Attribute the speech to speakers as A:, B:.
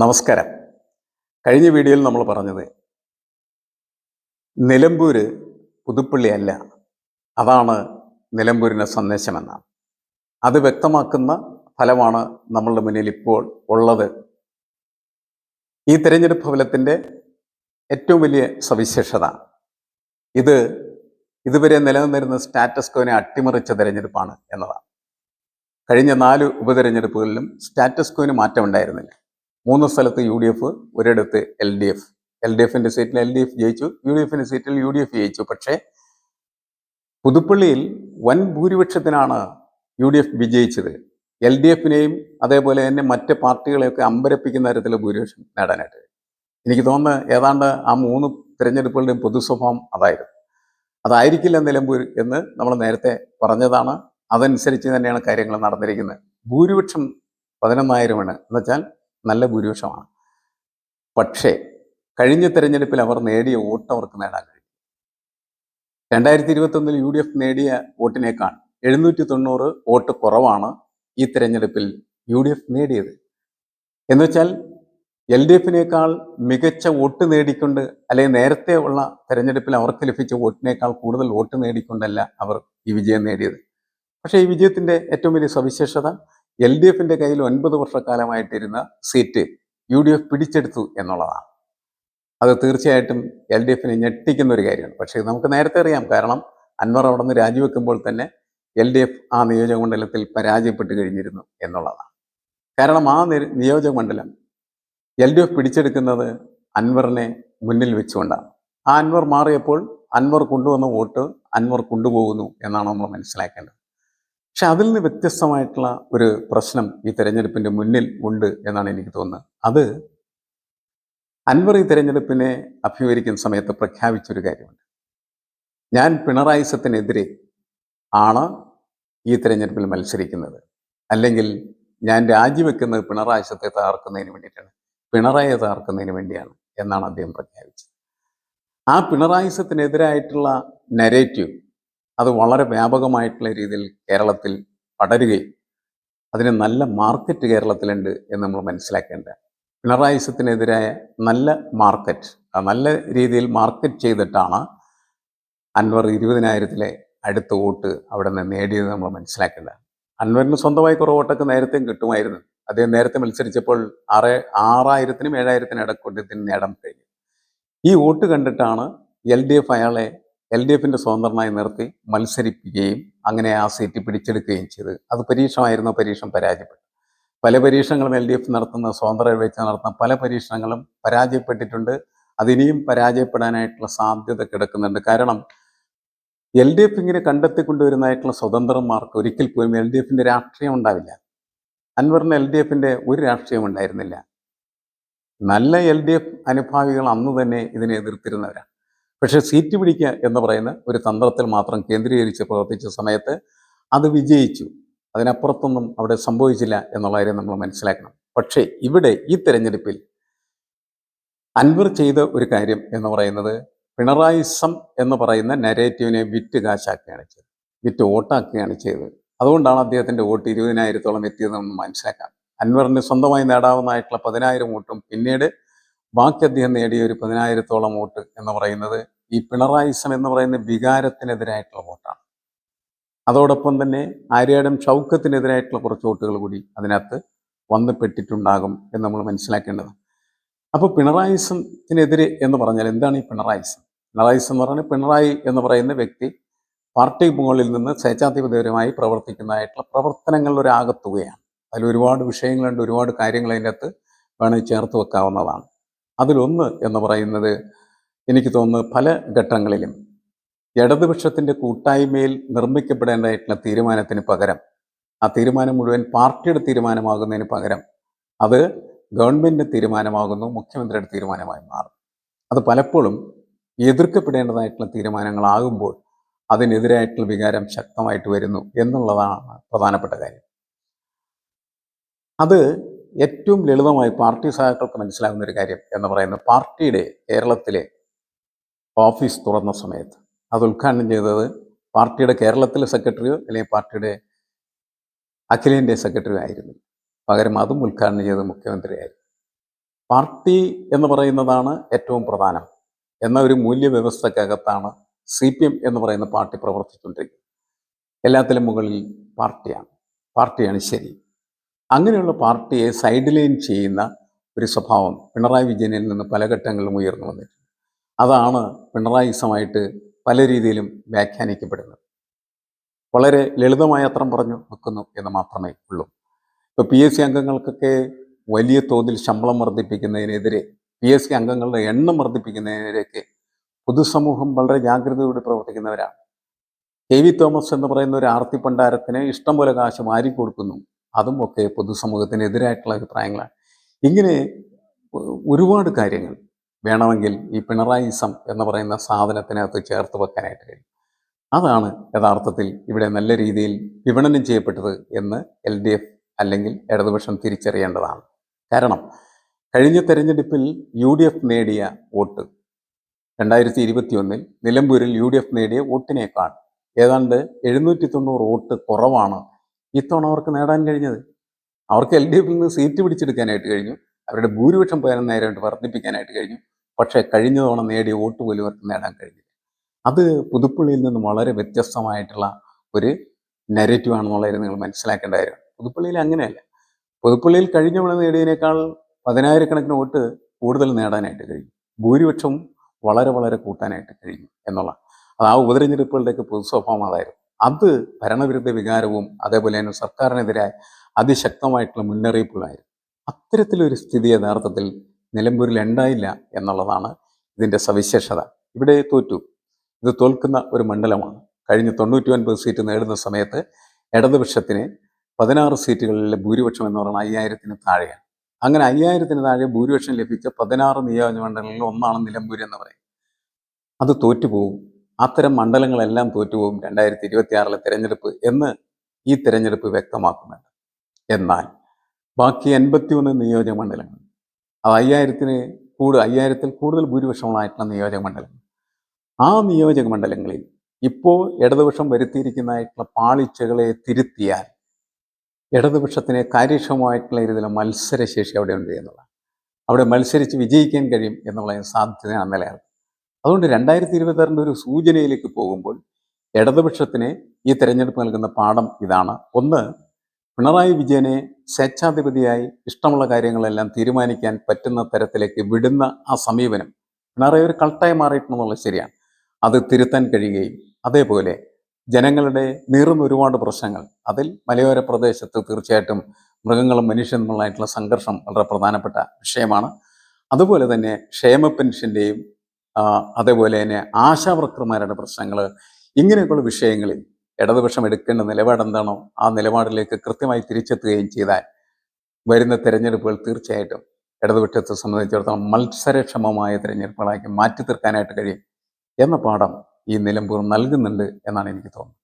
A: നമസ്കാരം. കഴിഞ്ഞ വീഡിയോയിൽ നമ്മൾ പറഞ്ഞത് നിലമ്പൂര് പുതുപ്പള്ളി അല്ല. അതാണ് നിലമ്പൂരിന്റെ സന്ദേശമെന്നാണ്. അത് വ്യക്തമാക്കുന്ന ഫലമാണ് നമ്മളുടെ മുന്നിൽ ഇപ്പോൾ ഉള്ളത്. ഈ തിരഞ്ഞെടുപ്പ് ഫലത്തിന്റെ ഏറ്റവും വലിയ സവിശേഷത ഇത് ഇതുവരെ നിലനിന്നിരുന്ന സ്റ്റാറ്റസ് കോനെ അട്ടിമറിച്ച തിരഞ്ഞെടുപ്പാണ് എന്നതാണ്. കഴിഞ്ഞ നാല് ഉപതെരഞ്ഞെടുപ്പുകളിലും സ്റ്റാറ്റസ് കോന് മാറ്റമുണ്ടായിരുന്നില്ല. മൂന്ന് സ്ഥലത്ത് യു ഡി എഫ് ഒരിടത്ത് L D F. L D എഫിന്റെ സീറ്റിൽ എൽ ഡി എഫ് ജയിച്ചു യു ഡി എഫിന്റെ സീറ്റിൽ യു ഡി എഫ് ജയിച്ചു. പക്ഷേ പുതുപ്പള്ളിയിൽ വൻ ഭൂരിപക്ഷത്തിനാണ് യു ഡി എഫ് വിജയിച്ചത്. എൽ ഡി എഫിനെയും അതേപോലെ തന്നെ മറ്റ് പാർട്ടികളെയൊക്കെ അമ്പരപ്പിക്കുന്ന തരത്തിലുള്ള ഭൂരിപക്ഷം നേടാനായിട്ട്. എനിക്ക് തോന്നുന്നു ഏതാണ്ട് ആ മൂന്ന് തിരഞ്ഞെടുപ്പുകളുടെയും പൊതുസ്വഭാവം അതായിരുന്നു. അതായിരിക്കില്ല നിലമ്പൂർ എന്ന് നമ്മൾ നേരത്തെ പറഞ്ഞതാണ്. അതനുസരിച്ച് തന്നെയാണ് കാര്യങ്ങൾ നടന്നിരിക്കുന്നത്. ഭൂരിപക്ഷം പതിനൊന്നായിരമാണ്. എന്നുവെച്ചാൽ നല്ല ഭൂരിപക്ഷമാണ്. പക്ഷേ കഴിഞ്ഞ തെരഞ്ഞെടുപ്പിൽ അവർ നേടിയ വോട്ട് അവർക്ക് നേടാൻ കഴിയും. രണ്ടായിരത്തി ഇരുപത്തൊന്നിൽ യു ഡി എഫ് നേടിയ വോട്ടിനേക്കാൾ എഴുന്നൂറ്റി തൊണ്ണൂറ് വോട്ട് കുറവാണ് ഈ തെരഞ്ഞെടുപ്പിൽ യു ഡി എഫ് നേടിയത്. എന്നുവെച്ചാൽ എൽ ഡി എഫിനേക്കാൾ മികച്ച വോട്ട് നേടിക്കൊണ്ട് അല്ലെങ്കിൽ നേരത്തെ ഉള്ള തെരഞ്ഞെടുപ്പിൽ അവർക്ക് ലഭിച്ച വോട്ടിനേക്കാൾ കൂടുതൽ വോട്ട് നേടിക്കൊണ്ടല്ല അവർ ഈ വിജയം നേടിയത്. പക്ഷേ ഈ വിജയത്തിന്റെ ഏറ്റവും വലിയ സവിശേഷത എൽ ഡി എഫിന്റെ കയ്യിൽ ഒൻപത് വർഷക്കാലമായിട്ടിരുന്ന സീറ്റ് യു ഡി എഫ് പിടിച്ചെടുത്തു എന്നുള്ളതാണ്. അത് തീർച്ചയായിട്ടും എൽ ഡി എഫിനെ ഞെട്ടിക്കുന്ന ഒരു കാര്യമാണ്. പക്ഷേ നമുക്ക് നേരത്തെ അറിയാം. കാരണം അൻവർ അവിടെ നിന്ന് രാജിവെക്കുമ്പോൾ തന്നെ എൽ ഡി എഫ് ആ നിയോജകമണ്ഡലത്തിൽ പരാജയപ്പെട്ട് കഴിഞ്ഞിരുന്നു എന്നുള്ളതാണ്. കാരണം ആ നിയോജകമണ്ഡലം നിയോജക മണ്ഡലം എൽ ഡി എഫ് പിടിച്ചെടുക്കുന്നത് അൻവറിനെ മുന്നിൽ വെച്ചുകൊണ്ടാണ്. ആ അൻവർ മാറിയപ്പോൾ അൻവർ കൊണ്ടുവന്ന വോട്ട് അൻവർ കൊണ്ടുപോകുന്നു എന്നാണ് നമ്മൾ മനസ്സിലാക്കേണ്ടത്. പക്ഷെ അതിൽ നിന്ന് വ്യത്യസ്തമായിട്ടുള്ള ഒരു പ്രശ്നം ഈ തെരഞ്ഞെടുപ്പിന്റെ മുന്നിൽ ഉണ്ട് എന്നാണ് എനിക്ക് തോന്നുന്നത്. അത് അൻവർ ഈ തെരഞ്ഞെടുപ്പിനെ അഭിമുഖീകരിക്കുന്ന സമയത്ത് പ്രഖ്യാപിച്ചൊരു കാര്യമുണ്ട്. ഞാൻ പിണറായി സത്തിനെതിരെ ആണ് ഈ തെരഞ്ഞെടുപ്പിൽ മത്സരിക്കുന്നത്. അല്ലെങ്കിൽ ഞാൻ രാജിവെക്കുന്നത് പിണറായി സത്തെ തകർക്കുന്നതിന് വേണ്ടിയിട്ടാണ്. പിണറായിയെ തകർക്കുന്നതിന് വേണ്ടിയാണ് എന്നാണ് അദ്ദേഹം പ്രഖ്യാപിച്ചത്. ആ പിണറായി സത്തിനെതിരായിട്ടുള്ള നെരേറ്റീവ് അത് വളരെ വ്യാപകമായിട്ടുള്ള രീതിയിൽ കേരളത്തിൽ പടരുകയും അതിന് നല്ല മാർക്കറ്റ് കേരളത്തിലുണ്ട് എന്ന് നമ്മൾ മനസ്സിലാക്കേണ്ട പിണറായിസത്തിനെതിരായ നല്ല മാർക്കറ്റ് നല്ല രീതിയിൽ മാർക്കറ്റ് ചെയ്തിട്ടാണ് അൻവർ ഇരുപതിനായിരത്തിലെ അടുത്ത വോട്ട് അവിടെ നിന്ന് നേടിയത് നമ്മൾ മനസ്സിലാക്കേണ്ട അൻവറിന് സ്വന്തമായി കുറവ് വോട്ടൊക്കെ നേരത്തെയും കിട്ടുമായിരുന്നു. അദ്ദേഹം നേരത്തെ മത്സരിച്ചപ്പോൾ ആറ് ആറായിരത്തിനും ഏഴായിരത്തിനും ഇടക്കൂട്ടത്തിന് നേടാൻ കഴിഞ്ഞു. ഈ വോട്ട് കണ്ടിട്ടാണ് എൽ ഡി എഫ് അയാളെ എൽ ഡി എഫിന്റെ സ്വതന്ത്രനായി നിർത്തി മത്സരിപ്പിക്കുകയും അങ്ങനെ ആ സീറ്റ് പിടിച്ചെടുക്കുകയും ചെയ്ത്. അത് പരീക്ഷമായിരുന്ന പരീക്ഷണം പരാജയപ്പെട്ടു. പല പരീക്ഷണങ്ങളും എൽ ഡി എഫ് നടത്തുന്ന സ്വതന്ത്ര വെച്ച് നടത്തുന്ന പല പരീക്ഷണങ്ങളും പരാജയപ്പെട്ടിട്ടുണ്ട്. അതിനിയും പരാജയപ്പെടാനായിട്ടുള്ള സാധ്യത കിടക്കുന്നുണ്ട്. കാരണം എൽ ഡി എഫ് ഇങ്ങനെ കണ്ടെത്തിക്കൊണ്ടുവരുന്നതായിട്ടുള്ള സ്വതന്ത്രന്മാർക്ക് ഒരിക്കൽ പോലും എൽ ഡി എഫിന്റെ രാഷ്ട്രീയം ഉണ്ടാവില്ല. അൻവറിന് എൽ ഡി എഫിന്റെ ഒരു രാഷ്ട്രീയം ഉണ്ടായിരുന്നില്ല. നല്ല എൽ ഡി എഫ് അനുഭാവികൾ അന്ന് തന്നെ ഇതിനെ എതിർത്തിരുന്നവരാണ്. പക്ഷെ സീറ്റ് പിടിക്കുക എന്ന് പറയുന്ന ഒരു തന്ത്രത്തിൽ മാത്രം കേന്ദ്രീകരിച്ച് പ്രവർത്തിച്ച സമയത്ത് അത് വിജയിച്ചു. അതിനപ്പുറത്തൊന്നും അവിടെ സംഭവിച്ചില്ല എന്നുള്ള കാര്യം നമ്മൾ മനസ്സിലാക്കണം. പക്ഷേ ഇവിടെ ഈ തെരഞ്ഞെടുപ്പിൽ അൻവർ ചെയ്ത ഒരു കാര്യം എന്ന് പറയുന്നത് പിണറായിസം എന്ന് പറയുന്ന നരേറ്റീവിനെ വിറ്റ് കാശാക്കുകയാണ് ചെയ്തത്. വിറ്റ് വോട്ടാക്കുകയാണ് ചെയ്തത്. അതുകൊണ്ടാണ് അദ്ദേഹത്തിന്റെ വോട്ട് ഇരുപതിനായിരത്തോളം എത്തിയതെന്ന് മനസ്സിലാക്കാം. അൻവറിന് സ്വന്തമായി നേടാവുന്നതായിട്ടുള്ള പതിനായിരം വോട്ടും പിന്നീട് ബാക്കി അദ്ദേഹം നേടിയ ഒരു പതിനായിരത്തോളം വോട്ട് എന്ന് പറയുന്നത് ഈ പിണറായിസം എന്ന് പറയുന്ന വികാരത്തിനെതിരായിട്ടുള്ള വോട്ടാണ്. അതോടൊപ്പം തന്നെ ആര്യാടം ചൗക്കത്തിനെതിരായിട്ടുള്ള കുറച്ച് വോട്ടുകൾ കൂടി അതിനകത്ത് വന്നുപെട്ടിട്ടുണ്ടാകും എന്ന് നമ്മൾ മനസ്സിലാക്കേണ്ടത് അപ്പോൾ പിണറായിസത്തിനെതിരെ എന്ന് പറഞ്ഞാൽ എന്താണ് ഈ പിണറായിസം പിണറായിസം എന്ന് പറഞ്ഞാൽ പിണറായി എന്ന് പറയുന്ന വ്യക്തി പാർട്ടി മുകളിൽ നിന്ന് സ്വേച്ഛാധിപതിപരമായി പ്രവർത്തിക്കുന്നതായിട്ടുള്ള പ്രവർത്തനങ്ങളുടെ ഒരു ആകത്തുകയാണ്. അതിൽ ഒരുപാട് വിഷയങ്ങളുണ്ട് ഒരുപാട് കാര്യങ്ങൾ അതിന്റെ അകത്ത് വേണമെങ്കിൽ ചേർത്ത് വെക്കാവുന്നതാണ്. അതിലൊന്ന് എന്ന് പറയുന്നത് എനിക്ക് തോന്നുന്നു പല ഘട്ടങ്ങളിലും ഇടതുപക്ഷത്തിന്റെ കൂട്ടായ്മയിൽ നിർമ്മിക്കപ്പെടേണ്ടതായിട്ടുള്ള തീരുമാനത്തിന് പകരം ആ തീരുമാനം മുഴുവൻ പാർട്ടിയുടെ തീരുമാനമാകുന്നതിന് പകരം അത് ഗവൺമെന്റിന്റെ തീരുമാനമാകുന്നു മുഖ്യമന്ത്രിയുടെ തീരുമാനമായി മാറും. അത് പലപ്പോഴും എതിർക്കപ്പെടേണ്ടതായിട്ടുള്ള തീരുമാനങ്ങളാകുമ്പോൾ അതിനെതിരായിട്ടുള്ള വികാരം ശക്തമായിട്ട് വരുന്നു എന്നുള്ളതാണ് പ്രധാനപ്പെട്ട കാര്യം. അത് ഏറ്റവും ലളിതമായി പാർട്ടി സഹാക്കൾക്ക് മനസ്സിലാകുന്ന ഒരു കാര്യം എന്ന് പറയുന്നത് പാർട്ടിയുടെ കേരളത്തിലെ ഓഫീസ് തുറന്ന സമയത്ത്. അത് ഉദ്ഘാടനം ചെയ്തത് പാർട്ടിയുടെ കേരളത്തിലെ സെക്രട്ടറിയോ അല്ലെങ്കിൽ പാർട്ടിയുടെ അഖിലേന്ത്യാ സെക്രട്ടറിയോ ആയിരുന്നു. പകരം അതും ഉദ്ഘാടനം ചെയ്തത് മുഖ്യമന്ത്രിയായിരുന്നു. പാർട്ടി എന്ന് പറയുന്നതാണ് ഏറ്റവും പ്രധാനം. എന്ന ഒരു മൂല്യവ്യവസ്ഥക്കകത്താണ് സി പി എം എന്ന് പറയുന്ന പാർട്ടി പ്രവർത്തിച്ചുകൊണ്ടിരിക്കുന്നത്. എല്ലാത്തിലും മുകളിൽ പാർട്ടിയാണ്. പാർട്ടിയാണ് ശരി. അങ്ങനെയുള്ള പാർട്ടിയെ സൈഡ് ലൈൻ ചെയ്യുന്ന ഒരു സ്വഭാവം പിണറായി വിജയനിൽ നിന്ന് പല ഘട്ടങ്ങളിലും ഉയർന്നു വന്നിട്ടുണ്ട്. അതാണ് പിണറായിസമായിട്ട് പല രീതിയിലും വ്യാഖ്യാനിക്കപ്പെടുന്നത്. വളരെ ലളിതമായ അത്രം പറഞ്ഞു വെക്കുന്നു എന്ന് മാത്രമേ ഉള്ളൂ. ഇപ്പോൾ പി എസ് സി അംഗങ്ങൾക്കൊക്കെ വലിയ തോതിൽ ശമ്പളം വർദ്ധിപ്പിക്കുന്നതിനെതിരെ പി എസ് സി അംഗങ്ങളുടെ എണ്ണം വർദ്ധിപ്പിക്കുന്നതിനെതിരെയൊക്കെ പൊതുസമൂഹം വളരെ ജാഗ്രതയോടെ പ്രവർത്തിക്കുന്നവരാണ്. കെ വി തോമസ് എന്ന് പറയുന്ന ഒരു ആർത്തി പണ്ടാരത്തിന് ഇഷ്ടം പോലെ കാശ് മാറിക്കൊടുക്കുന്നു അതും ഒക്കെ പൊതുസമൂഹത്തിനെതിരായിട്ടുള്ള അഭിപ്രായങ്ങളാണ്. ഇങ്ങനെ ഒരുപാട് കാര്യങ്ങൾ വേണമെങ്കിൽ ഈ പിണറായിസം എന്ന് പറയുന്ന സാധനത്തിനകത്ത് ചേർത്ത് വെക്കാനായിട്ട് കഴിയും. അതാണ് യഥാർത്ഥത്തിൽ ഇവിടെ നല്ല രീതിയിൽ വിപണനം ചെയ്യപ്പെട്ടത് എന്ന് എൽ ഡി എഫ് അല്ലെങ്കിൽ ഇടതുപക്ഷം തിരിച്ചറിയേണ്ടതാണ്. കാരണം കഴിഞ്ഞ തെരഞ്ഞെടുപ്പിൽ യു ഡി എഫ് നേടിയ വോട്ട് രണ്ടായിരത്തി ഇരുപത്തി ഒന്നിൽ നിലമ്പൂരിൽ യു ഡി എഫ് നേടിയ വോട്ടിനേക്കാൾ ഏതാണ്ട് എഴുന്നൂറ്റി തൊണ്ണൂറ് വോട്ട് കുറവാണ് ഇത്തവണ അവർക്ക് നേടാൻ കഴിഞ്ഞത്. അവർക്ക് എൽ ഡി എഫിൽ നിന്ന് സീറ്റ് പിടിച്ചെടുക്കാനായിട്ട് കഴിഞ്ഞു. അവരുടെ ഭൂരിപക്ഷം പതിനൊന്നായിരം വർദ്ധിപ്പിക്കാനായിട്ട് കഴിഞ്ഞു. പക്ഷേ കഴിഞ്ഞ തവണ നേടിയ വോട്ട് പോലും അവർക്ക് നേടാൻ കഴിഞ്ഞില്ല. അത് പുതുപ്പള്ളിയിൽ നിന്നും വളരെ വ്യത്യസ്തമായിട്ടുള്ള ഒരു നെഗറ്റീവ് ആണെന്നുള്ളത് നിങ്ങൾ മനസ്സിലാക്കേണ്ട കാര്യമാണ് പുതുപ്പള്ളിയിൽ അങ്ങനെയല്ല. പുതുപ്പള്ളിയിൽ കഴിഞ്ഞ തവണ നേടിയതിനേക്കാൾ പതിനായിരക്കണക്കിന് വോട്ട് കൂടുതൽ നേടാനായിട്ട് കഴിഞ്ഞു. ഭൂരിപക്ഷവും വളരെ വളരെ കൂട്ടാനായിട്ട് കഴിഞ്ഞു എന്നുള്ള അത് ആ ഉപതെരഞ്ഞെടുപ്പുകളുടെയൊക്കെ പൊതു സ്വഭാവം അതായിരുന്നു. അത് ഭരണവിരുദ്ധ വികാരവും അതേപോലെ തന്നെ സർക്കാരിനെതിരായ അതിശക്തമായിട്ടുള്ള മുന്നറിയിപ്പുകളായിരുന്നു. അത്തരത്തിലൊരു സ്ഥിതി യഥാർത്ഥത്തിൽ നിലമ്പൂരിൽ ഉണ്ടായില്ല എന്നുള്ളതാണ് ഇതിന്റെ സവിശേഷത. ഇവിടെ തോറ്റു. ഇത് തോൽക്കുന്ന ഒരു മണ്ഡലമാണ്. കഴിഞ്ഞ തൊണ്ണൂറ്റി ഒൻപത് സീറ്റ് നേടുന്ന സമയത്ത് ഇടതുപക്ഷത്തിന് പതിനാറ് സീറ്റുകളിലെ ഭൂരിപക്ഷം എന്ന് പറയുന്നത് അയ്യായിരത്തിന് താഴെയാണ്. അങ്ങനെ അയ്യായിരത്തിന് താഴെ ഭൂരിപക്ഷം ലഭിച്ച പതിനാറ് നിയോജകമണ്ഡലങ്ങളിൽ ഒന്നാണ് നിലമ്പൂർ എന്ന് പറയും. അത് തോറ്റുപോകും. അത്തരം മണ്ഡലങ്ങളെല്ലാം തോറ്റുപോകും രണ്ടായിരത്തി ഇരുപത്തി ആറിലെ തിരഞ്ഞെടുപ്പ് എന്ന് ഈ തിരഞ്ഞെടുപ്പ് വ്യക്തമാക്കുന്നുണ്ട്. എന്നാൽ ബാക്കി എൺപത്തി ഒന്ന് നിയോജക മണ്ഡലങ്ങൾ അയ്യായിരത്തിന് കൂടുതൽ അയ്യായിരത്തിൽ കൂടുതൽ ഭൂരിപക്ഷങ്ങളായിട്ടുള്ള നിയോജക മണ്ഡലങ്ങൾ ആ നിയോജക മണ്ഡലങ്ങളിൽ ഇപ്പോൾ ഇടതുപക്ഷം വരുത്തിയിരിക്കുന്നതായിട്ടുള്ള പാളിച്ചകളെ തിരുത്തിയാൽ ഇടതുപക്ഷത്തിന് കാര്യക്ഷമമായിട്ടുള്ള രീതിയിൽ മത്സരശേഷി അവിടെ ഉണ്ട് എന്നുള്ളതാണ്. അവിടെ മത്സരിച്ച് വിജയിക്കാൻ കഴിയും എന്നുള്ള സാധ്യതയാണ് നിലനിൽക്കുന്നത് അതുകൊണ്ട് രണ്ടായിരത്തി ഇരുപത്താറിന്റെ ഒരു സൂചനയിലേക്ക് പോകുമ്പോൾ ഇടതുപക്ഷത്തിന് ഈ തെരഞ്ഞെടുപ്പ് നൽകുന്ന പാഠം ഇതാണ്. ഒന്ന് പിണറായി വിജയനെ സ്വേച്ഛാധിപതിയായി ഇഷ്ടമുള്ള കാര്യങ്ങളെല്ലാം തീരുമാനിക്കാൻ പറ്റുന്ന തരത്തിലേക്ക് വിടുന്ന ആ സമീപനം പിണറായി ഒരു കൾട്ടായി മാറിയിട്ടുണ്ടെന്നുള്ളത് ശരിയാണ്. അത് തിരുത്താൻ കഴിയുകയും അതേപോലെ ജനങ്ങളുടെ നീറുന്ന ഒരുപാട് പ്രശ്നങ്ങൾ അതിൽ മലയോര പ്രദേശത്ത് തീർച്ചയായിട്ടും മൃഗങ്ങളും മനുഷ്യനും തമ്മിലായിട്ടുള്ള സംഘർഷം വളരെ പ്രധാനപ്പെട്ട വിഷയമാണ്. അതുപോലെ തന്നെ ക്ഷേമ പെൻഷന്റെയും അതേപോലെ തന്നെ ആശാവർക്കർമാരുടെ പ്രശ്നങ്ങൾ ഇങ്ങനെയൊക്കെയുള്ള വിഷയങ്ങളിൽ ഇടതുപക്ഷം എടുക്കേണ്ട നിലപാട് എന്താണോ ആ നിലപാടിലേക്ക് കൃത്യമായി തിരിച്ചെത്തുകയും ചെയ്താൽ വരുന്ന തിരഞ്ഞെടുപ്പുകൾ തീർച്ചയായിട്ടും ഇടതുപക്ഷത്തെ സംബന്ധിച്ചിടത്തോളം മത്സരക്ഷമമായ തെരഞ്ഞെടുപ്പുകളാക്കി മാറ്റി തീർക്കാനായിട്ട് കഴിയും എന്ന പാഠം ഈ നിലമ്പൂർ നൽകുന്നുണ്ട് എന്നാണ് എനിക്ക് തോന്നുന്നത്.